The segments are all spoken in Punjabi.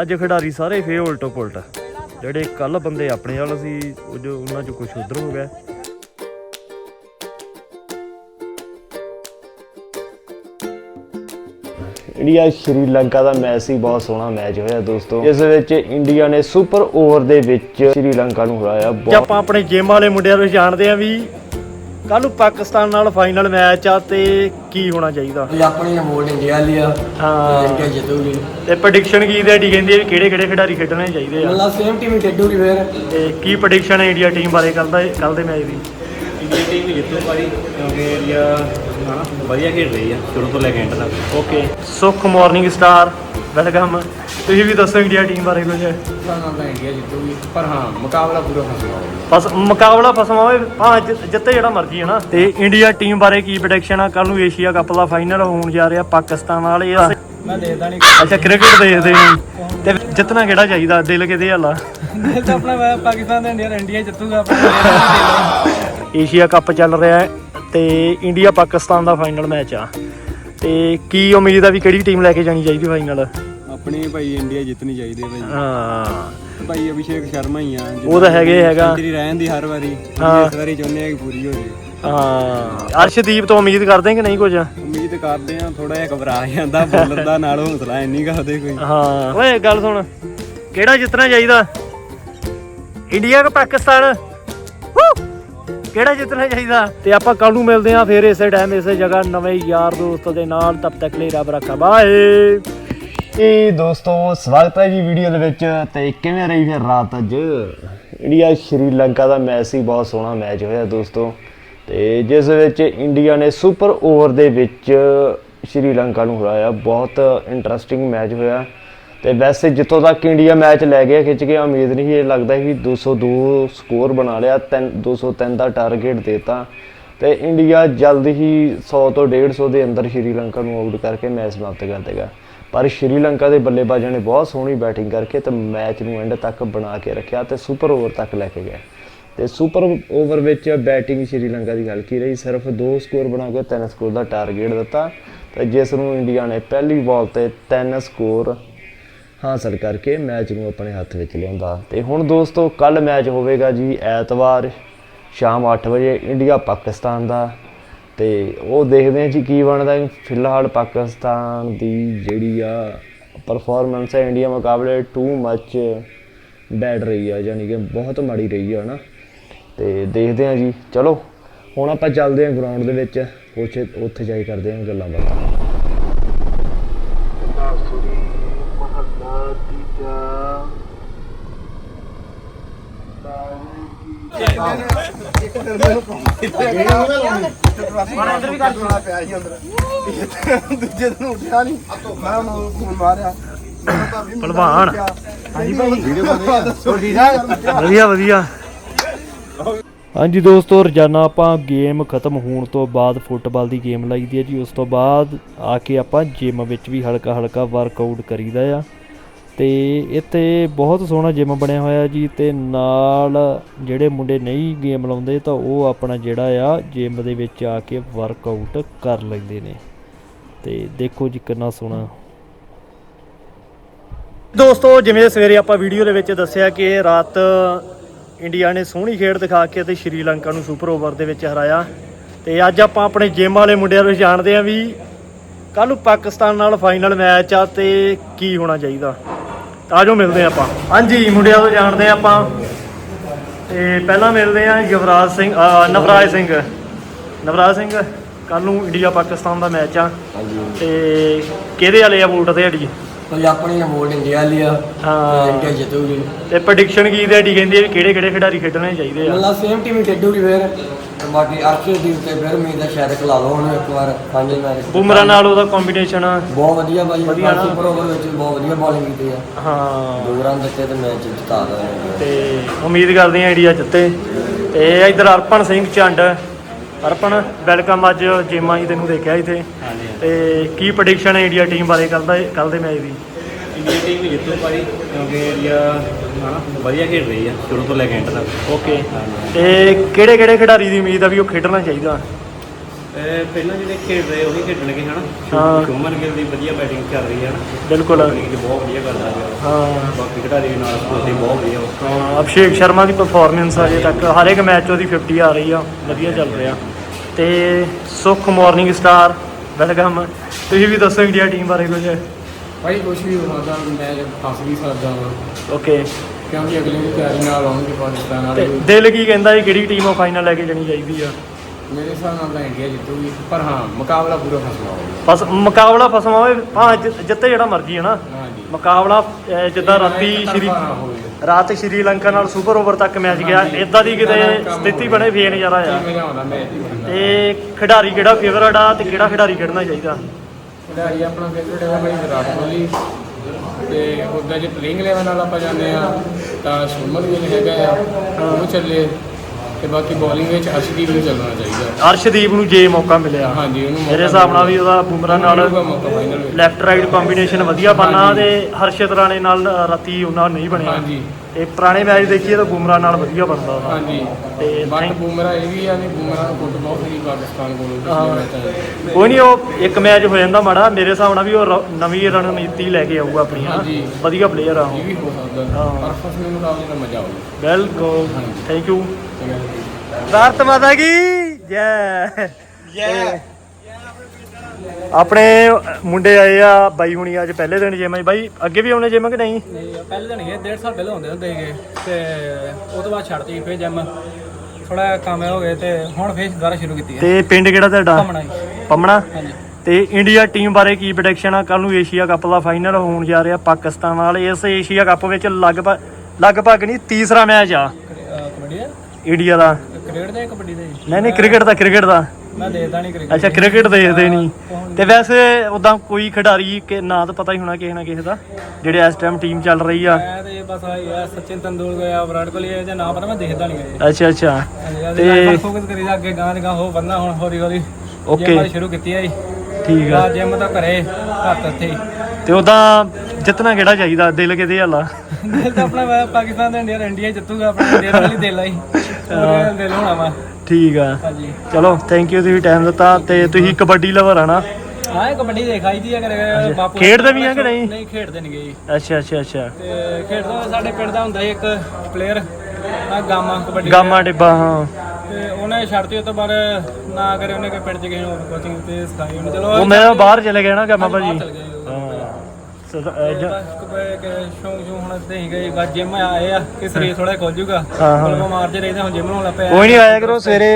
ਅੱਜ ਖਿਡਾਰੀ ਸਾਰੇ ਫੇ ਉਲਟੋ ਪੁਲਟ। ਜਿਹੜੇ ਕੱਲ ਬੰਦੇ ਆਪਣੇ ਵਾਲ ਸੀ ਉਹ ਜੋ ਉਹਨਾਂ ਚ ਕੁਝ ਉਧਰ ਹੋ ਗਿਆ। ਇੰਡੀਆ ਸ਼੍ਰੀਲੰਕਾ ਦਾ ਮੈਚ ਸੀ ਬਹੁਤ ਸੋਹਣਾ ਮੈਚ ਹੋਇਆ ਦੋਸਤੋ। ਇਸ ਵਿੱਚ ਇੰਡੀਆ ਨੇ ਸੁਪਰ ਓਵਰ ਦੇ ਵਿੱਚ ਸ਼੍ਰੀਲੰਕਾ ਨੂੰ ਹਰਾਇਆ ਆਪਾਂ ਆਪਣੇ ਜਿਮ ਵਾਲੇ ਮੁੰਡਿਆਂ ਨੂੰ ਜਾਣਦੇ ਆ ਵੀ ਕੱਲ ਨੂੰ ਪਾਕਿਸਤਾਨ ਨਾਲ ਫਾਈਨਲ ਮੈਚ ਆ ਤੇ ਕੀ ਹੋਣਾ ਚਾਹੀਦਾ? ਇਹ ਆਪਣੀ ਵੋਟ ਇੰਡੀਆ ਲਈ ਆ ਹਾਂ। ਇੰਡੀਆ ਜਿੱਤੂਗੀ ਤੇ ਪ੍ਰੈਡਿਕਸ਼ਨ ਕੀ ਤੁਹਾਡੀ ਕਹਿੰਦੀ ਹੈ ਵੀ ਕਿਹੜੇ ਕਿਹੜੇ ਖਿਡਾਰੀ ਖੇਡਣੇ ਚਾਹੀਦੇ ਆ? ਮਤਲਬ ਸੇਮ ਟੀਮ ਹੀ ਖੇਡੂਗੀ ਫਿਰ। ਤੇ ਕੀ ਪ੍ਰੈਡਿਕਸ਼ਨ ਹੈ ਇੰਡੀਆ ਟੀਮ ਬਾਰੇ ਕੱਲ ਦਾ ਕੱਲ ਦੇ ਮੈਚ ਦੀ? ਇੰਡੀਆ ਟੀਮ ਜਿੱਤੂ ਭਾਜੀ ਕਿਉਂਕਿ ਇੰਡੀਆ ਹਨਾ ਵਧੀਆ ਖੇਡ ਰਹੀ ਆ ਸ਼ੁਰੂ ਤੋਂ ਲੈ ਕੇ ਐਂਡ ਤੱਕ। Okay Sukh morning star welcome. ਤੁਸੀਂ ਵੀ ਦੱਸੋ ਇੰਡੀਆ ਟੀਮ ਬਾਰੇ ਕੁਝ ਸਾਨੂੰ ਤਾਂ ਇੰਡੀਆ ਜਿੱਤੂਗੀ। ਪਰ ਹਾਂ ਮੁਕਾਬਲਾ ਪੂਰਾ ਫਸਣਾ ਬਸ ਮੁਕਾਬਲਾ ਫਸਵਾ ਹੋਵੇ ਹਾਂ ਜਿ- ਜਿੱਤੇ ਜਿਹੜਾ ਮਰਜ਼ੀ ਹੈ ਨਾ ਤੇ ਇੰਡੀਆ ਟੀਮ ਬਾਰੇ ਕੀ ਪ੍ਰੈਡਿਕਸ਼ਨ ਆ? ਕੱਲ ਨੂੰ ਏਸ਼ੀਆ ਕੱਪ ਦਾ ਫਾਈਨਲ ਹੋਣ ਜਾ ਰਿਹਾ ਪਾਕਿਸਤਾਨ ਨਾਲ। ਇਹ ਮੈਂ ਦੇਖਦਾ ਨਹੀਂ ਅੱਛਾ ਕ੍ਰਿਕਟ ਦੇਖਦੇ ਨਹੀਂ ਤੇ ਜਿੱਤਣਾ ਕਿਹੜਾ ਚਾਹੀਦਾ? ਦਿਲ ਕਿਤੇ ਹਲਾ ਤਾਂ ਆਪਣਾ ਪਾਕਿਸਤਾਨ ਦਾ ਇੰਡੀਆ ਇੰਡੀਆ ਜਿੱਤੂਗਾ। ਆਪਣਾ ਏਸ਼ੀਆ ਕੱਪ ਚੱਲ ਰਿਹਾ ਹੈ ਤੇ ਇੰਡੀਆ ਪਾਕਿਸਤਾਨ ਦਾ ਫਾਈਨਲ ਮੈਚ ਆ। ਤੇ ਕੀ ਉਮੀਦ ਆ ਵੀ ਕਿਹੜੀ ਟੀਮ ਲੈ ਕੇ ਜਾਣੀ ਚਾਹੀਦੀ ਫਾਈਨਲ ਆਪਣੀ ਭਾਈ ਇੰਡੀਆ ਜਿੱਤਣੀ ਚਾਹੀਦੀ ਹੈ ਭਾਈ। ਹਾਂ। ਭਾਈ ਅਭਿਸ਼ੇਕ ਸ਼ਰਮਾ ਹੀ ਆ ਉਹ ਤਾਂ ਹੈਗੇ ਹੈਗਾ। ਜਿਹੜੀ ਰਹਿਣ ਦੀ ਹਰ ਵਾਰੀ। ਹਾਂ। ਇਸ ਵਾਰੀ ਚਾਹੁੰਦੇ ਆ ਕਿ ਪੂਰੀ ਹੋ ਜੇ। ਹਾਂ। ਅਰਸ਼ਦੀਪ ਤੋਂ ਉਮੀਦ ਕਰਦੇ ਕਿ ਨਹੀਂ ਕੁਝ? ਉਮੀਦ ਕਰਦੇ ਆ ਥੋੜਾ ਜਿਹਾ ਘਬਰਾ ਜਾਂਦਾ ਬੋਲਰ ਦਾ ਨਾਲ ਹੌਸਲਾ ਇੰਨੀ ਕਰਦੇ ਕੋਈ। ਹਾਂ। ਓਏ ਗੱਲ ਸੁਣ। ਕਿਹੜਾ ਜਿੱਤਣਾ ਚਾਹੀਦਾ? ਇੰਡੀਆ ਕਿ ਪਾਕਿਸਤਾਨ! ਕਿਹੜਾ ਜਿੱਤਣਾ ਚਾਹੀਦਾ? ਤੇ ਆਪਾਂ ਕੱਲ ਨੂੰ ਮਿਲਦੇ ਆਂ ਫੇਰ ਇਸੇ ਟਾਈਮ ਇਸੇ ਜਗ੍ਹਾ ਨਵੇਂ ਯਾਰ ਦੋਸਤ ਦੇ ਨਾਲ। ਤਬ ਤੱਕ ਲਈ ਰੱਬ ਰੱਖਾ। ਬਾਏ! ਇਹ ਦੋਸਤੋ, ਸਵਾਗਤ ਹੈ ਜੀ ਵੀਡੀਓ ਦੇ ਵਿੱਚ। ਤੇ ਕਿਵੇਂ ਰਹੀ ਫਿਰ ਰਾਤ ਅੱਜ? ਇੰਡੀਆ, ਸ਼੍ਰੀਲੰਕਾ ਦਾ ਮੈਚ ਸੀ, ਬਹੁਤ ਸੋਹਣਾ ਮੈਚ ਹੋਇਆ ਦੋਸਤੋ। ਤੇ ਜਿਸ ਵਿੱਚ ਇੰਡੀਆ ਨੇ ਸੁਪਰ ਓਵਰ ਦੇ ਵਿੱਚ ਸ਼੍ਰੀਲੰਕਾ ਨੂੰ ਹਰਾਇਆ। ਬਹੁਤ ਇੰਟਰਸਟਿੰਗ ਮੈਚ ਹੋਇਆ। ਤੇ ਵੈਸੇ ਜਿੱਥੋਂ ਤੱਕ ਇੰਡੀਆ ਮੈਚ ਲੈ ਗਿਆ, ਖਿੱਚ ਕੇ ਉਮੀਦ ਨਹੀਂ ਇਹ ਲੱਗਦਾ ਸੀ 202 ਸਕੋਰ ਬਣਾ ਲਿਆ 3 203 ਦਾ ਟਾਰਗੇਟ ਦਿੱਤਾ। ਤੇ ਇੰਡੀਆ ਜਲਦ ਹੀ 100 ਤੋਂ 150 ਦੇ ਅੰਦਰ ਸ਼੍ਰੀਲੰਕਾ ਨੂੰ ਆਊਟ ਕਰਕੇ ਮੈਚ ਸਮਾਪਤ ਕਰ ਦੇਗਾ। ਪਰ ਸ਼੍ਰੀਲੰਕਾ ਦੇ ਬੱਲੇਬਾਜ਼ਾਂ ਨੇ ਬਹੁਤ ਸੋਹਣੀ ਬੈਟਿੰਗ ਕਰਕੇ ਤੇ ਮੈਚ ਨੂੰ ਐਂਡ ਤੱਕ ਬਣਾ ਕੇ ਰੱਖਿਆ ਤੇ ਸੁਪਰ ਓਵਰ ਤੱਕ ਲੈ ਕੇ ਗਏ ਤੇ ਸੁਪਰ ਓਵਰ ਵਿੱਚ ਬੈਟਿੰਗ ਸ਼੍ਰੀਲੰਕਾ ਦੀ ਗੱਲ ਕੀ ਰਹੀ? ਸਿਰਫ 2 ਸਕੋਰ ਬਣਾ ਕੇ 3 ਸਕੋਰ ਦਾ ਟਾਰਗੇਟ ਦਿੱਤਾ ਤੇ ਜਿਸ ਨੂੰ ਇੰਡੀਆ ਨੇ ਪਹਿਲੀ ਬਾਲ ਤੇ 3 ਸਕੋਰ ਹਾਸਲ ਕਰਕੇ ਮੈਚ ਨੂੰ ਆਪਣੇ ਹੱਥ ਵਿੱਚ ਲਿਆਂਦਾ। ਤੇ ਹੁਣ ਦੋਸਤੋ ਕੱਲ ਮੈਚ ਹੋਵੇਗਾ ਜੀ ਐਤਵਾਰ, ਸ਼ਾਮ 8 ਵਜੇ ਇੰਡੀਆ ਪਾਕਿਸਤਾਨ ਦਾ। ਤੇ ਉਹ ਦੇਖਦੇ ਹਾਂ ਜੀ ਕੀ ਬਣਦਾ ਫਿਲਹਾਲ ਪਾਕਿਸਤਾਨ ਦੀ ਜਿਹੜੀ ਆ ਪਰਫਾਰਮੈਂਸ ਹੈ ਇੰਡੀਆ ਮੁਕਾਬਲੇ ਟੂ ਮੱਚ ਬੈਡ ਰਹੀ ਆ ਯਾਨੀ ਕਿ ਬਹੁਤ ਮਾੜੀ ਰਹੀ ਆ ਨਾ ਤੇ ਦੇਖਦੇ ਹਾਂ ਜੀ। ਚਲੋ, ਹੁਣ ਆਪਾਂ ਚੱਲਦੇ ਹਾਂ ਗਰਾਊਂਡ ਦੇ ਵਿੱਚ। ਉੱਥੇ ਉੱਥੇ ਜਾਈ ਕਰਦੇ ਹਾਂ ਗੱਲਾਂ ਬਾਤਾਂ। ਦੂਜੇ ਦਿਨ ਉੱਠਿਆ ਨਹੀਂ ਮੈਂ ਉਹਨੂੰ ਫੋਨ ਮਾਰਿਆ ਭਲਵਾਨ ਹਾਂਜੀ ਭਾਈ। ਵਧੀਆ ਵਧੀਆ। ਹਾਂਜੀ ਦੋਸਤੋ, ਰੋਜ਼ਾਨਾ ਆਪਾਂ ਗੇਮ ਖਤਮ ਹੋਣ ਤੋਂ ਬਾਅਦ ਫੁੱਟਬਾਲ ਦੀ ਗੇਮ ਲਾਈਦੀ ਹੈ ਜੀ। ਉਸ ਤੋਂ ਬਾਅਦ ਆ ਕੇ ਆਪਾਂ ਜਿਮ ਵਿੱਚ ਵੀ ਹਲਕਾ ਹਲਕਾ ਵਰਕਆਊਟ ਕਰੀਦਾ ਆ। ਤੇ ਇੱਥੇ ਬਹੁਤ ਸੋਹਣਾ ਜਿਮ ਬਣਿਆ ਹੋਇਆ ਜੀ ਤੇ ਨਾਲ ਜਿਹੜੇ ਮੁੰਡੇ ਨਹੀਂ ਗੇਮ ਲਾਉਂਦੇ ਤਾਂ ਉਹ ਆਪਣਾ ਜਿਹੜਾ ਆ ਜਿਮ ਦੇ ਵਿੱਚ ਆ ਕੇ ਵਰਕਆਊਟ ਕਰ ਲੈਂਦੇ ਨੇ। ਤੇ ਦੇਖੋ ਜੀ ਕਿੰਨਾ ਸੋਹਣਾ। ਦੋਸਤੋ, ਜਿਵੇਂ ਸਵੇਰੇ ਆਪਾਂ ਵੀਡੀਓ ਦੇ ਵਿੱਚ ਦੱਸਿਆ ਕਿ ਰਾਤ ਇੰਡੀਆ ਨੇ ਸੋਹਣੀ ਖੇਡ ਦਿਖਾ ਕੇ ਤੇ ਸ਼੍ਰੀਲੰਕਾ ਨੂੰ ਸੁਪਰ ਓਵਰ ਦੇ ਵਿੱਚ ਹਰਾਇਆ। ਤੇ ਅੱਜ ਆਪਾਂ ਆਪਣੇ ਜਿਮ ਵਾਲੇ ਮੁੰਡਿਆਂ ਨੂੰ ਜਾਣਦੇ ਆ ਵੀ ਕੱਲ ਨੂੰ ਪਾਕਿਸਤਾਨ ਨਾਲ ਫਾਈਨਲ ਮੈਚ ਆ ਤੇ ਕੀ ਹੋਣਾ ਚਾਹੀਦਾ। ਆਜੋ ਮਿਲਦੇ ਆ ਆਪਾਂ। ਹਾਂਜੀ ਮੁੰਡਿਆਂ ਤੋਂ ਜਾਣਦੇ ਆ ਆਪਾਂ। ਤੇ ਪਹਿਲਾਂ ਮਿਲਦੇ ਆ ਯੁਵਰਾਜ ਸਿੰਘ ਨਵਰਾਜ ਸਿੰਘ। ਨਵਰਾਜ ਸਿੰਘ ਕੱਲ ਨੂੰ ਇੰਡੀਆ ਪਾਕਿਸਤਾਨ ਦਾ ਮੈਚ ਆ। ਤੇ ਕਿਹਦੇ ਵਾਲੇ ਆ ਵੋਟ ਤੁਹਾਡੀ ਕੋਈ ਆਪਣੀ ਵੋਟ ਇੰਡੀਆ ਲਈ ਆ ਹਾਂ। ਇੰਡੀਆ ਜਿੱਤੂਗੀ। ਤੇ ਪ੍ਰੈਡਿਕਸ਼ਨ ਕੀ ਤੁਹਾਡੀ ਕਹਿੰਦੀ ਹੈ ਵੀ ਕਿਹੜੇ ਕਿਹੜੇ ਖਿਡਾਰੀ ਖੇਡਣੇ ਚਾਹੀਦੇ ਆ। ਮਤਲਬ ਸੇਮ ਟੀਮ ਹੀ ਖੇਡੂਗੀ ਫਿਰ। ਤੇ ਬਾਕੀ ਅਰਸ਼ਦੀਪ ਤੇ ਫਿਰ ਉਮੀਦ ਹੈ ਸ਼ਾਇਦ ਖਿਲਾ ਲਓ ਉਹਨੂੰ ਇੱਕ ਵਾਰ ਫਾਈਨਲ ਮੈਚ ਬੁਮਰਾ ਨਾਲ ਉਹਦਾ ਕੰਬੀਨੇਸ਼ਨ ਬਹੁਤ ਵਧੀਆ ਬਾਈ ਵਧੀਆ ਨਾ। ਸੁਪਰ ਓਵਰ ਵਿੱਚ ਵੀ ਬਹੁਤ ਵਧੀਆ ਬੋਲਿੰਗ ਕੀਤੀ ਆ। ਹਾਂ। ਦੋ ਰਨ ਦਿੱਤੇ ਤੇ ਮੈਚ ਜਿਤਾ ਦਿੱਤਾ ਤੇ ਉਮੀਦ ਕਰਦੇ ਆ ਇੰਡੀਆ ਜਿੱਤੇ। ਤੇ ਇਧਰ ਅਰਪਣ ਸਿੰਘ ਚੰਡ ਅਰਪਣ ਵੈਲਕਮ ਅੱਜ ਜੇਮਾ ਜੀ ਤੈਨੂੰ ਦੇਖਿਆ ਇੱਥੇ। ਹਾਂਜੀ। ਤੇ ਕੀ ਪ੍ਰੈਡਿਕਸ਼ਨ ਹੈ ਇੰਡੀਆ ਟੀਮ ਬਾਰੇ ਕੱਲ ਦਾ ਕੱਲ ਦੇ ਮੈਚ ਦੀ? ਇੰਡੀਆ ਟੀਮ ਜਿੱਤੂ ਭਾਜੀ ਕਿਉਂਕਿ ਇੰਡੀਆ ਹਨਾ ਵਧੀਆ ਖੇਡ ਰਹੀ ਆ ਸ਼ੁਰੂ ਤੋਂ ਲੈ ਕੇ ਐਂਡ ਤੱਕ। ਓਕੇ ਤੇ ਕਿਹੜੇ ਕਿਹੜੇ ਖਿਡਾਰੀ ਦੀ ਉਮੀਦ ਆ ਵੀ ਉਹ ਖੇਡਣਾ ਚਾਹੀਦਾ? ਪਹਿਲਾਂ ਜਿਹੜੇ ਖੇਡ ਰਹੇ ਉਹੀ ਖੇਡਣਗੇ ਹਨਾ? ਹਾਂ। ਸ਼ੁਮਨ ਗਿੱਲ ਦੀ ਵਧੀਆ ਬੈਟਿੰਗ ਚੱਲ ਰਹੀ ਹੈ ਨਾ ਬਿਲਕੁਲ। Opening 'ਚ ਬਹੁਤ ਵਧੀਆ ਕਰਦਾ ਹੈ ਹਾਂ। ਬਾਕੀ ਖਿਡਾਰੀ ਵੀ ਨਾਲ ਸਪੋਰਟਿੰਗ ਬਹੁਤ ਵਧੀਆ ਵਾ। ਹਾਂ, ਅਭਿਸ਼ੇਕ ਸ਼ਰਮਾ ਦੀ ਪਰਫਾਰਮੈਂਸ ਅਜੇ ਤੱਕ ਹਰ ਇੱਕ ਮੈਚ ਉਹਦੀ 50 ਆ ਰਹੀ ਆ ਵਧੀਆ ਚੱਲ ਰਿਹਾ। ਤੇ ਸੁਖ ਮਾਰਨਿੰਗ ਸਟਾਰ ਵੈਲਕਮ ਤੁਸੀਂ ਵੀ ਦੱਸੋ ਇੰਡੀਆ ਟੀਮ ਬਾਰੇ ਕੁਝ। ਭਾਈ ਕੁਛ ਵੀ ਹੋ ਸਕਦਾ ਮੈਚ ਫਸ ਵੀ ਸਕਦਾ ਵਾ। ਓਕੇ ਕਿਉਂਕਿ ਅਗਲੇ ਦੀ ਤਿਆਰੀ ਨਾਲ ਆਉਣਗੇ ਪਾਕਿਸਤਾਨ ਤੇ ਵਾਲੇ ਦਿਲ ਕੀ ਕਹਿੰਦਾ ਇਹ ਕਿਹੜੀ ਟੀਮ ਉਹ ਫਾਈਨਲ ਲੈ ਕੇ ਜਾਣੀ ਚਾਹੀਦੀ ਆ? ਮੇਰੇ ਹਿਸਾਬ ਨਾਲ ਤਾਂ ਇੰਡੀਆ ਜਿੱਤੂਗੀ ਪਰ ਹਾਂ ਮੁਕਾਬਲਾ ਪੂਰਾ ਫਸਵਾ ਹੋਊਗਾ। ਬਸ ਮੁਕਾਬਲਾ ਫਸਵਾ ਹੋਵੇ ਹਾਂ ਜਿ- ਜਿੱਤੇ ਜਿਹੜਾ ਮਰਜ਼ੀ ਹੈ ਨਾ ਹਾਂਜੀ। ਮੁਕਾਬਲਾ ਅਹ, ਜਿੱਦਾਂ ਰਾਤੀ ਸ਼੍ਰੀ ਨਾ ਹੋਵੇ। ਰਾਤ ਸ਼੍ਰੀਲੰਕਾ ਨਾਲ ਸੁਪਰ ਓਵਰ ਤੱਕ ਮੈਚ ਗਿਆ ਇਦਾਂ ਦੀ ਕਿਤੇ ਸਥਿਤੀ ਬਣੇ ਫੇਰ ਨਜ਼ਾਰਾ ਆ ਮਜ਼ਾ ਆਉਂਦਾ ਮੈਚ ਹੀ ਬਣਦਾ। ਤੇ ਖਿਡਾਰੀ ਕਿਹੜਾ ਫੇਵਰਟ ਆ ਤੇ ਕਿਹੜਾ ਖਿਡਾਰੀ ਖੇਡਣਾ ਚਾਹੀਦਾ? ਖਿਡਾਰੀ ਆਪਣਾ ਫੇਵਰਟ ਹੈ ਭਾਈ ਵਿਰਾਟ ਕੋਹਲੀ। ਤੇ ਉਹਦਾ ਜੇ ਪਲੇਇੰਗ ਲੈਵਲ ਨਾਲ ਆਪਾਂ ਜਾਂਦੇ ਆ ਤਾਂ ਸੁਮਨ ਗਿੱਲ ਹੈਗਾ ਆ ਉਹ ਚੱਲੇ। ਤੇ ਬਾਕੀ ਬੋਲਿੰਗ ਵਿੱਚ ਅਸ਼ਦੀਪ ਨੂੰ ਚੱਲਣਾ ਚਾਹੀਦਾ। ਅਰਸ਼ਦੀਪ ਨੂੰ ਜੇ ਮੌਕਾ ਮਿਲਿਆ ਹਾਂਜੀ ਉਹਨੂੰ ਮੇਰੇ ਹਿਸਾਬ ਨਾਲ ਵੀ ਉਹਦਾ ਬੁਮਰਾ ਨਾਲ ਮਿਲੂਗਾ ਮੌਕਾ ਫਾਈਨਲ ਵਿੱਚ। ਲੈਫਟ ਰਾਈਟ ਕੰਬੀਨੇਸ਼ਨ ਵਧੀਆ ਬਣਨਾ ਹਾਂਜੀ। ਤੇ ਹਰਸ਼ਿਤ ਰਾਣੇ ਨਾਲ ਰਾਤੀ ਉਹਨਾਂ ਨਹੀਂ ਬਣਿਆ। ਹਾਂਜੀ। ਤੇ ਪੁਰਾਣੇ ਮੈਚ ਦੇਖੀਏ ਤਾਂ ਬੁਮਰਾ ਨਾਲ ਵਧੀਆ ਬਣਦਾ ਉਹਦਾ। ਹਾਂਜੀ। ਤੇ ਬਟ thank- ਬੂਮਰਾ ਇਹ ਵੀ ਆ ਨਹੀਂ ਬੂਮਰਾ ਨੂੰ ਫੁੱਟ ਬਹੁਤ ਫਰੀ ਪਾਕਿਸਤਾਨ ਕੋਲੋਂ ਪਿਛਲੇ ਮੈਚਾਂ 'ਚ ਕੋਈ ਨਹੀਂ ਉਹ ਇੱਕ ਮੈਚ ਹੋ ਜਾਂਦਾ ਮਾੜਾ ਮੇਰੇ ਹਿਸਾਬ ਨਾਲ ਵੀ ਉਹ ਰ- ਨਵੀਂ ਰਣਨੀਤੀ ਲੈ ਕੇ ਆਊਗਾ ਆਪਣੀ ਹਨਾ। ਹਾਂਜੀ। ਵਧੀਆ ਪਲੇਅਰ ਆ ਉਹ। ਇਹ ਵੀ ਹੋ ਸਕਦਾ। ਹਾਂ। ਪਰ ਫਸਲ ਨੂੰ ਮੁਕਾਬਲੇ ਦਾ ਮਜ਼ਾ ਆਊਗਾ। ਵੈਲਕਮ ਹਾਂਜੀ। ਥੈਂਕ ਯੂ ਚੰਗਾ ਭਾਰਤ ਮਾਤਾ ਕੀ? ਜੈ। ਜੈ। ਆਪਣੇ ਮੁੰਡੇ ਆਏ ਆ ਬਾਈ ਹੁਣੀ ਅੱਜ ਪਹਿਲੇ ਦਿਨ ਜਿਮ ਬਾਈ ਅੱਗੇ ਵੀ ਆਉਣੇ ਜਿਮ ਕਿ ਨਹੀਂ? ਪਹਿਲੇ ਤਾਂ ਨਹੀਂ ਇਹ 1.5 ਸਾਲ ਪਹਿਲਾਂ ਹੁੰਦੇ ਹੁੰਦੇ ਸੀਗੇ। ਤੇ ਉਹ ਤੋਂ ਬਾਅਦ ਛੱਡਤੀ ਫੇਰ ਜਿਮ ਥੋੜਾ ਕੰਮ ਹੋ ਗਏ ਤੇ ਹੁਣ ਫੇਰ ਦੁਬਾਰਾ ਸ਼ੁਰੂ ਕੀਤੀ ਹੈ ਤੇ ਪਿੰਡ ਕਿਹੜਾ ਤੁਹਾਡਾ? ਪੰਮਣਾ ਹਾਂਜੀ। ਤੇ ਇੰਡੀਆ ਟੀਮ ਬਾਰੇ ਕੀ ਪ੍ਰੈਡਿਕਸ਼ਨ ਆ? ਕੱਲ ਨੂੰ ਏਸ਼ੀਆ ਕੱਪ ਦਾ ਫਾਈਨਲ ਹੋਣ ਜਾ ਰਿਹਾ ਪਾਕਿਸਤਾਨ ਨਾਲ। ਇਸ ਏਸ਼ੀਆ ਕੱਪ ਵਿੱਚ ਲਗਭਗ ਲਗਭਗ ਨਹੀਂ ਤੀਸਰਾ ਮੈਚ ਆ। ਇੰਡੀਆ ਦਾ। ਕ੍ਰਿਕਟ ਦਾ ਕਬੱਡੀ ਦਾ ਨਹੀਂ ਨਹੀਂ ਕ੍ਰਿਕਟ ਦਾ ਕ੍ਰਿਕਟ ਦਾ। ਮੈਂ ਦੇਖਦਾ ਨਹੀਂ ਕ੍ਰਿਕਟ। ਅੱਛਾ ਕ੍ਰਿਕਟ ਦੇਖਦੇ ਨਹੀਂ ਤੇ ਵੈਸੇ ਉਦਾਂ ਕੋਈ ਖਿਡਾਰੀ ਕਿ ਨਾਂ ਤਾਂ ਪਤਾ ਹੀ ਹੋਣਾ ਕਿਸੇ ਨਾ ਕਿਸੇ ਦਾ ਜਿਹੜੇ ਇਸ ਟਾਈਮ ਟੀਮ ਚੱਲ ਰਹੀ ਆ। ਮੈਂ ਤੇ ਬਸ ਆਹੀ ਆ ਸਚਿਨ ਤੰਦੂਲਕਰ ਆ ਵਿਰਾਟ ਕੋਹਲੀ ਇਹ ਜਾਂ ਨਾ ਪਤਾ ਮੈਂ ਦੇਖਦਾ ਨਹੀਂ ਹੈ ਅੱਛਾ ਅੱਛਾ। ਤੇ ਤੇ ਫੋਕਸ ਕਰੀਦਾ ਅੱਗੇ ਗਾਂ ਦੀ ਗਾਂ ਹੋ ਬੰਦਾ ਹੁਣ ਹੌਲੀ ਹੌਲੀ। Okay. ਜਿਮ ਸ਼ੁਰੂ ਕੀਤੀ ਜੀ। ਠੀਕ ਆ। ਜਿਮ ਤਾਂ ਘਰੇ ਘਰ ਇੱਥੇ ਹੀ ਤੇ ਉਦਾਂ ਜਿੱਤਣਾ ਕਿਹੜਾ ਚਾਹੀਦਾ ਦਿਲ ਕਿਤੇ ਹਲਾ ਦਿਲ ਤਾਂ ਆਪਣਾ ਪਾਕਿਸਤਾਨ ਤੇ ਇੰਡੀਆ ਇੰਡੀਆ ਜਿੱਤੂਗਾ ਆਪਣਾ ਨਾਲ ਹੀ ਦਿਲ ਆਈ ਦਿਲ ਹੋਣਾ ਵਾ। ਠੀਕ ਆ। ਹਾਂਜੀ। ਚਲੋ ਥੈਂਕ ਯੂ ਤੁਸੀਂ ਟਾਈਮ ਦਿੱਤਾ ਤੇ ਤੁਸੀਂ ਕਬੱਡੀ ਲਵਰ ਆ ਨਾ। ਹਾਂ ਕਬੱਡੀ ਦੇਖਾਈ ਦੀ ਕਰੇ ਬਾਪੂ ਖੇਡਦੇ ਵੀ ਆ ਕਿ ਨਹੀਂ? ਨਹੀਂ ਖੇਡਦੇ ਨਹੀਂ ਗਏ ਅੱਛਾ ਅੱਛਾ ਅੱਛਾ। ਤੇ ਖੇਡਦਾ ਸਾਡੇ ਪਿੰਡ ਦਾ ਹੁੰਦਾ ਸੀ ਇੱਕ ਪਲੇਅਰ ਆ ਗਾਮਾ ਕਬੱਡੀ ਗਾਮਾ ਡਿੱਬਾ ਹਾਂ। ਤੇ ਉਹਨੇ ਛੱਡਤੀ ਉਹ ਤੋਂ ਬਾਅਦ ਨਾ ਕਰੇ ਉਹਨੇ ਕਿ ਪਿੰਡ ਚ ਕਿਸੇ ਨੂੰ ਕੋਚਿੰਗ ਤੇ ਸਿਖਾਈ ਉਹਨੇ। ਚਲੋ ਉਹ ਮੈਂ ਬਾਹਰ ਚਲੇ ਗਿਆ ਨਾ ਗਾਮਾ ਭਾਜੀ। ਸ਼ੌਂਕ ਸ਼ੌਂਕ ਹੁਣ ਤੇ ਹੀ ਗਏ ਬਸ ਜਿਮ ਆਏ ਆ ਕਿ ਸਰੀਰ ਥੋੜਾ ਖੁੱਲ ਜੂਗਾ ਹਾਂ, ਹਾਂ। ਬਲਵਾ ਮਾਰ ਜੇ ਰਹਿੰਦੇ ਹੁਣ ਜਿਮ ਲਾਉਣ ਲੱਗ ਪਿਆ ਕੋਈ ਨਹੀਂ ਆਇਆ। ਕਰੋ ਸਵੇਰੇ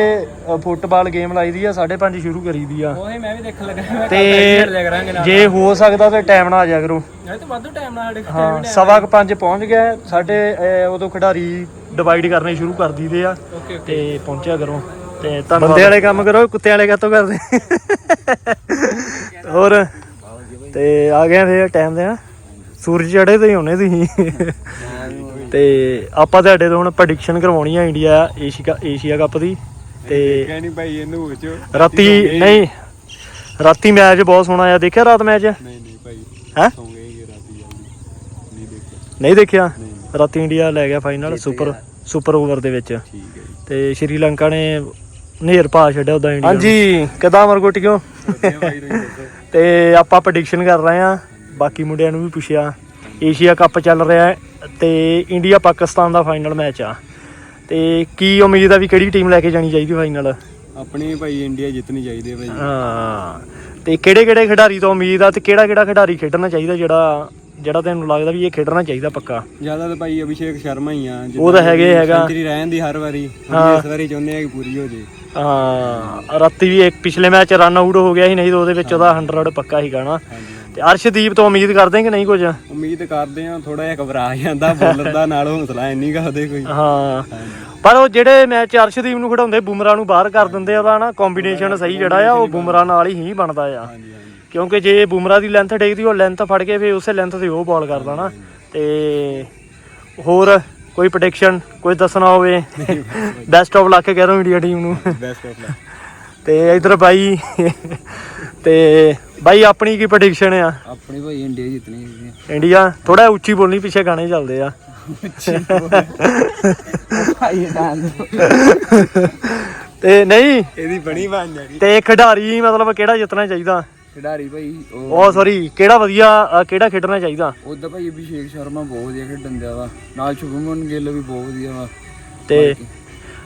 ਅ, ਫੁੱਟਬਾਲ ਗੇਮ ਲਾਈ ਦੀ ਆ 5:30 ਸ਼ੁਰੂ ਕਰੀ ਦੀ ਆ। ਉਹੀ ਮੈਂ ਵੀ ਦੇਖਣ ਲੱਗਾ ਮੈਂ ਕੱਲ ਖੇਡ ਲਿਆ ਕਰਾਂਗੇ ਤੇ ਨਾਲ। ਜੇ ਹੋ ਸਕਦਾ ਤੇ ਟਾਈਮ ਨਾਲ ਆ ਜਾਇਆ ਕਰੋ। ਇਹ ਤਾਂ ਵਾਧੂ ਟਾਈਮ ਨਾਲ ਸਾਡੇ ਹਾਂ ਸਵਾ ਕੁ ਪੰਜ ਪਹੁੰਚ ਗਿਆ ਸਾਡੇ ਅ, ਉਦੋਂ ਖਿਡਾਰੀ ਡਿਵਾਈਡ ਕਰਨੇ ਸ਼ੁਰੂ ਕਰ ਦਈਦੇ ਆ ਓਕੇ ਓਕੇ। ਤੇ ਪਹੁੰਚਿਆ ਕਰੋ। ਤੇ ਧੰਨਵਾਦ। ਬੰਦੇ ਵਾਲੇ ਕੰਮ ਕਰੋ ਕੁੱਤੇ ਵਾਲੇ ਕਾਤੋਂ ਕਰਦੇ। ਹੋਰ? ਤੇ ਆ ਗਏ ਫੇਰ ਟਾਈਮ ਦੇ ਆ ਸੂਰਜ ਚੜੇ ਤੇ ਹੀ ਹੋਣੇ ਤੁਸੀਂ। ਤੇ ਆਪਾਂ ਤੁਹਾਡੇ ਤੋਂ ਹੁਣ ਪ੍ਰੈਡਿਕਸ਼ਨ ਕਰਵਾਉਣੀ ਆ ਇੰਡੀਆ ਏਸ਼ੀਆ ਏਸ਼ੀਆ ਕੱਪ ਦੀ। ਤੇ ਨਹੀਂ ਭਾਈ ਇਹਨੂੰ ਵਿੱਚ। ਰਾਤੀ ਨਹੀਂ ਰਾਤੀ ਮੈਚ ਬਹੁਤ ਸੋਹਣਾ ਆ ਦੇਖਿਆ ਰਾਤ ਮੈਚ ਨਹੀਂ ਨਹੀਂ ਭਾਈ। ਹੈ? ਸੌਂ ਗਏ ਰਾਤੀ ਜਲਦੀ ਨਹੀਂ ਦੇਖਿਆ। ਨਹੀਂ ਦੇਖਿਆ? ਰਾਤੀ ਇੰਡੀਆ ਲੈ ਗਿਆ ਫਾਈਨਲ ਸੁਪਰ ਸੁਪਰ ਓਵਰ ਦੇ ਵਿੱਚ। ਠੀਕ ਹੈ ਜੀ। ਤੇ ਸ਼੍ਰੀਲੰਕਾ ਨੇ ਨੇਰ ਪਾ ਛੱਡਿਆ ਉਦਾਂ ਇੰਡੀਆ ਹਾਂਜੀ ਕਿਦਾਂ ਮਰਗੁੱਟ ਕਿਉਂ? ਭਾਈ ਤੁਸੀਂ ਦੱਸੋ। ਤੇ ਆਪਾਂ ਪ੍ਰੈਡਿਕਸ਼ਨ ਕਰ ਰਹੇ ਆ ਬਾਕੀ ਮੁੰਡਿਆਂ ਨੂੰ ਵੀ ਪੁੱਛਿਆ। ਏਸ਼ੀਆ ਕੱਪ ਚੱਲ ਰਿਹਾ ਹੈ ਤੇ ਇੰਡੀਆ ਪਾਕਿਸਤਾਨ ਦਾ ਫਾਈਨਲ ਮੈਚ ਆ। ਤੇ ਕੀ ਉਮੀਦ ਆ ਵੀ ਕਿਹੜੀ ਟੀਮ ਲੈ ਕੇ ਜਾਣੀ ਚਾਹੀਦੀ ਫਾਈਨਲ ਆਪਣੀ ਭਾਈ ਇੰਡੀਆ ਜਿੱਤਣੀ ਚਾਹੀਦੀ ਹੈ ਭਾਈ। ਹਾਂ। ਤੇ ਕਿਹੜੇ ਕਿਹੜੇ ਖਿਡਾਰੀ ਤੋਂ ਉਮੀਦ ਆ ਤੇ ਕਿਹੜਾ ਕਿਹੜਾ ਖਿਡਾਰੀ ਖੇਡਣਾ ਚਾਹੀਦਾ ਜਿਹੜਾ ਜਿਹੜਾ ਤੈਨੂੰ ਲੱਗਦਾ ਵੀ ਇਹ ਖੇਡਣਾ ਚਾਹੀਦਾ ਪੱਕਾ? ਜ਼ਿਆਦਾ ਤਾਂ ਭਾਈ ਅਭਿਸ਼ੇਕ ਸ਼ਰਮਾ ਹੀ ਆ ਉਹ ਤਾਂ ਹੈਗੇ ਹੈਗਾ। ਸੈਂਚਰੀ ਰਹਿਣ ਦੀ ਹਰ ਵਾਰੀ। ਇਸ ਵਾਰੀ ਚਾਹੁੰਦੇ ਆ ਕਿ ਪੂਰੀ ਹੋ ਜੇ ਹਾਂ ਰਾਤੀ ਵੀ ਇੱਕ ਪਿਛਲੇ ਮੈਚ ਰਨ ਆਊਟ ਹੋ ਗਿਆ ਸੀ ਨਹੀਂ ਤਾਂ ਉਹਦੇ ਵਿੱਚ ਉਹਦਾ 100 ਪੱਕਾ ਸੀਗਾ ਨਾ। ਤੇ ਅਰਸ਼ਦੀਪ ਤੋਂ ਉਮੀਦ ਕਰਦੇ ਕਿ ਨਹੀਂ ਕੁਝ? ਉਮੀਦ ਕਰਦੇ ਆ ਥੋੜਾ ਜਿਹਾ ਘਬਰਾ ਜਾਂਦਾ ਬੋਲਰ ਦਾ ਨਾਲ ਹੌਸਲਾ ਇੰਨੀ ਕਾ ਉਹਦੇ ਕੋਈ। ਹਾਂ। ਪਰ ਉਹ ਜਿਹੜੇ ਮੈਚ ਅਰਸ਼ਦੀਪ ਨੂੰ ਖਿਡਾਉਂਦੇ ਬੁਮਰਾ ਨੂੰ ਬਾਹਰ ਕਰ ਦਿੰਦੇ ਆ ਉਹਦਾ ਨਾ ਕੰਬੀਨੇਸ਼ਨ ਸਹੀ ਜਿਹੜਾ ਆ ਉਹ ਬੁਮਰਾ ਨਾਲ ਹੀ ਹੀ ਬਣਦਾ ਆ। ਕਿਉਂਕਿ ਜੇ ਬੁਮਰਾ ਦੀ ਲੈਂਥ ਡੇਗਦੀ ਉਹ ਲੈਂਥ ਫੜ ਕੇ ਫੇ ਉਸੇ ਲੈਂਥ ਤੇ ਉਹ ਬਾਲ ਕਰਦਾ ਨਾ। ਤੇ ਹੋਰ ਕੋਈ ਪ੍ਰੈਡਿਕਸ਼ਨ ਕੋਈ ਦੱਸਣਾ ਹੋਵੇ। ਬੈਸਟ ਆਫ ਲੱਕ ਕਹਿ ਰਹਾ ਇੰਡੀਆ ਟੀਮ ਨੂੰ। ਬੈਸਟ ਆਫ ਲੱਕ ਤੇ ਇਧਰ ਬਾਈ ਤੇ ਬਾਈ ਆਪਣੀ ਕੀ ਪ੍ਰੈਡਿਕਸ਼ਨ ਆ? ਆਪਣੀ ਭਾਈ ਇੰਡੀਆ ਜਿੱਤਣੀ ਹੈ ਇੰਡੀਆ ਥੋੜਾ ਉੱਚੀ ਬੋਲਣੀ ਪਿੱਛੇ ਗਾਣੇ ਚੱਲਦੇ ਆ। ਤੇ ਨਹੀਂ ਇਹਦੀ ਬਣੀ ਬਣ ਜਾਣੀ ਤੇ ਖਿਡਾਰੀ ਮਤਲਬ ਕਿਹੜਾ ਜਿੱਤਣਾ ਚਾਹੀਦਾ? ਖਿਡਾਰੀ ਭਾਈ ਉਹ ਉਹ ਸੌਰੀ ਕਿਹੜਾ ਵਧੀਆ ਅ, ਕਿਹੜਾ ਖੇਡਣਾ ਚਾਹੀਦਾ? ਉਹਦਾ ਭਾਈ ਅਭਿਸ਼ੇਕ ਸ਼ਰਮਾ ਬਹੁਤ ਵਧੀਆ ਖੇਡਣ ਦਿਆ ਵਾ। ਨਾਲ ਸ਼ੁਭਮਨ ਗਿੱਲ ਵੀ ਬਹੁਤ ਵਧੀਆ ਵਾ। ਤੇ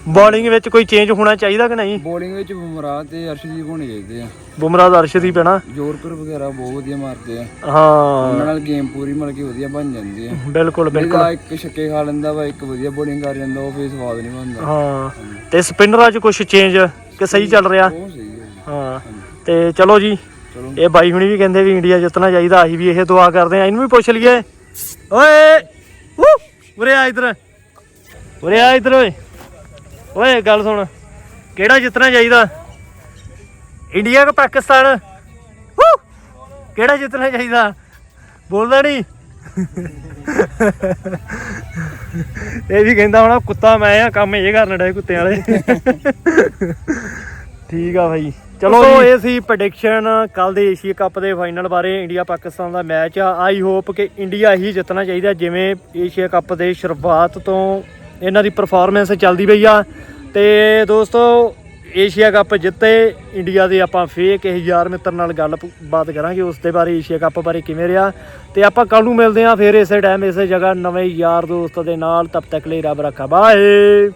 ਬੋਲਿੰਗ ਵਿੱਚ ਕੋਈ ਚੇਂਜ ਹੋਣਾ ਚਾਹੀਦਾ ਕਿ ਨਹੀਂ? ਬੋਲਿੰਗ ਵਿੱਚ ਬੁਮਰਾਹ ਤੇ ਅਰਸ਼ਦੀਪ ਹੋਣੇ ਚਾਹੀਦੇ ਆ। ਬੁਮਰਾਹ ਦਾ ਅਰਸ਼ਦੀਪ ਹੈ ਨਾ? ਜੋਰਪੁਰ ਵਗੈਰਾ ਬਹੁਤ ਵਧੀਆ ਮਾਰਦੇ ਆ। ਹਾਂ। ਉਹਨਾਂ ਨਾਲ ਗੇਮ ਪੂਰੀ ਮਿਲ ਕੇ ਵਧੀਆ ਬਣ ਜਾਂਦੀ ਆ। ਬਿਲਕੁਲ ਬਿਲਕੁਲ। ਇਹਦਾ ਇੱਕ ਛੱਕੇ ਖਾ ਲੈਂਦਾ ਵਾ ਇੱਕ ਵਧੀਆ ਬੋਲਿੰਗ ਕਰ ਜਾਂਦਾ ਉਹ ਫੇਰ ਸਵਾਦ ਨਹੀਂ ਬਣਦਾ। ਹਾਂ। ਤੇ ਸਪਿਨਰਾਂ 'ਚ ਕੁਝ ਚੇਂਜ ਕਿ ਸਹੀ ਚੱਲ ਰਿਹਾ? ਸਹੀ ਹੈ। ਤੇ ਚਲੋ ਜੀ। ਇਹ ਬਾਈ ਹੁਣੀ ਵੀ ਕਹਿੰਦੇ ਵੀ ਇੰਡੀਆ ਜਿੱਤਣਾ ਚਾਹੀਦਾ ਅਸੀਂ ਵੀ ਇਹ ਦੁਆ ਕਰਦੇ ਆ। ਇਹਨੂੰ ਵੀ ਪੁੱਛ ਲਈਏ। ਓਏ! ਉਰੇ ਆ ਇਧਰ। ਉਰੇ ਆ ਇਧਰ ਓਏ। ਓਏ, ਗੱਲ ਸੁਣ। ਕਿਹੜਾ ਜਿੱਤਣਾ ਚਾਹੀਦਾ? ਇੰਡੀਆ ਕਿ ਪਾਕਿਸਤਾਨ? ਕਿਹੜਾ ਜਿੱਤਣਾ ਚਾਹੀਦਾ? ਬੋਲਦਾ ਨਹੀਂ ਇਹ ਵੀ ਕਹਿੰਦਾ ਹੁਣ, ਕੁੱਤਾ ਮੈਂ ਆ, ਕੰਮ ਇਹ ਕਰਨ ਡੇ ਕੁੱਤਿਆਂ ਵਾਲੇ। ਠੀਕ ਆ ਭਾਈ ਚਲੋ ਇਹ ਸੀ ਪ੍ਰੈਡਿਕਸ਼ਨ ਕੱਲ ਦੇ ਏਸ਼ੀਆ ਕੱਪ ਦੇ ਫਾਈਨਲ ਬਾਰੇ ਇੰਡੀਆ ਪਾਕਿਸਤਾਨ ਦਾ ਮੈਚ ਆ। ਆਈ ਹੋਪ ਕਿ ਇੰਡੀਆ ਹੀ ਜਿੱਤਣਾ ਚਾਹੀਦਾ ਜਿਵੇਂ ਏਸ਼ੀਆ ਕੱਪ ਦੇ ਸ਼ੁਰੂਆਤ ਤੋਂ ਇਹਨਾਂ ਦੀ ਪਰਫਾਰਮੈਂਸ ਚੱਲਦੀ ਪਈ ਆ। ਤੇ ਦੋਸਤੋ ਏਸ਼ੀਆ ਕੱਪ ਜਿੱਤੇ ਇੰਡੀਆ ਦੇ ਆਪਾਂ ਫੇਰ ਕਿਸੇ ਯਾਰ ਮਿੱਤਰ ਨਾਲ ਗੱਲਬਾਤ ਕਰਾਂਗੇ ਉਸ ਦੇ ਬਾਰੇ ਏਸ਼ੀਆ ਕੱਪ ਬਾਰੇ ਕਿਵੇਂ ਰਿਹਾ। ਤੇ ਆਪਾਂ ਕੱਲ ਨੂੰ ਮਿਲਦੇ ਆਂ ਫੇਰ ਇਸੇ ਟਾਈਮ ਇਸੇ ਜਗ੍ਹਾ ਨਵੇਂ ਯਾਰ ਦੋਸਤ ਦੇ ਨਾਲ। ਤਬ ਤੱਕ ਲਈ ਰੱਬ ਰੱਖਾ। ਬਾਏ